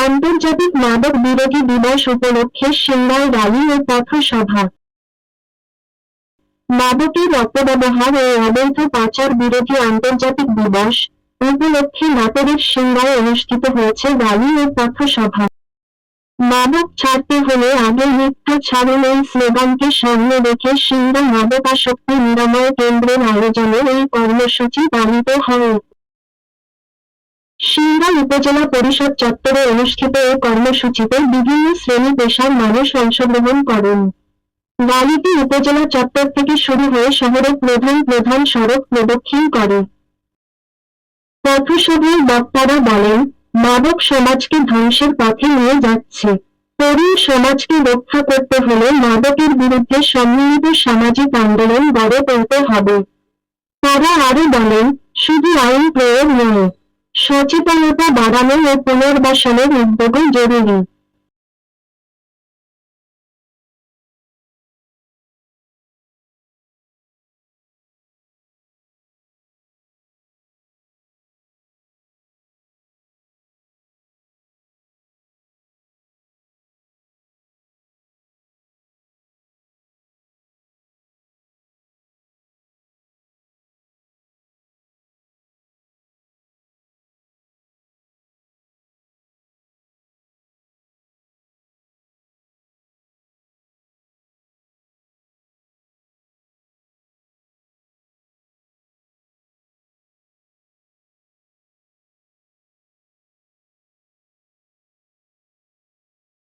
আন্তর্জাতিক মাদক বিরোধী দিবস উপলক্ষে সিংড়ায় র্যালি ও পথসভা। মাদকের অপব্যবহার ও অবৈধ পাচার বিরোধী আন্তর্জাতিক দিবস উপলক্ষে নাটোরের সিংড়ায় অনুষ্ঠিত হয়েছে র্যালি ও পথসভা। মাদক ছাড়তে হলে আগে মিথ্যা ছাড়ুন এই স্লোগানকে সামনে রেখে সিংড়া মাদকাসক্তি নিরাময় কেন্দ্রের আয়োজনে এই কর্মসূচি পালিত হয়। সিংড়া উপজেলা পরিষদ চত্বরে অনুষ্ঠিত এই কর্মসূচিতে বিভিন্ন শ্রেণি পেশার মানুষ অংশগ্রহণ করেন। র্যালিটি উপজেলা চত্বর থেকে শুরু হয়ে শহরের প্রধান প্রধান সড়ক প্রদক্ষিণ করে। পথসভায় বক্তারা বলেন, মাদক সমাজকে ধ্বংসের পথে নিয়ে যাচ্ছে। তরুণ সমাজকে রক্ষা করতে হলে মাদকের বিরুদ্ধে সম্মিলিত সামাজিক আন্দোলন গড়ে তুলতে হবে। তারা আরও বলেন, শুধু আইন প্রয়োগ নয় সচেতনতা বাড়ানো ও পুনর্বাসনের উদ্যোগও জরুরি।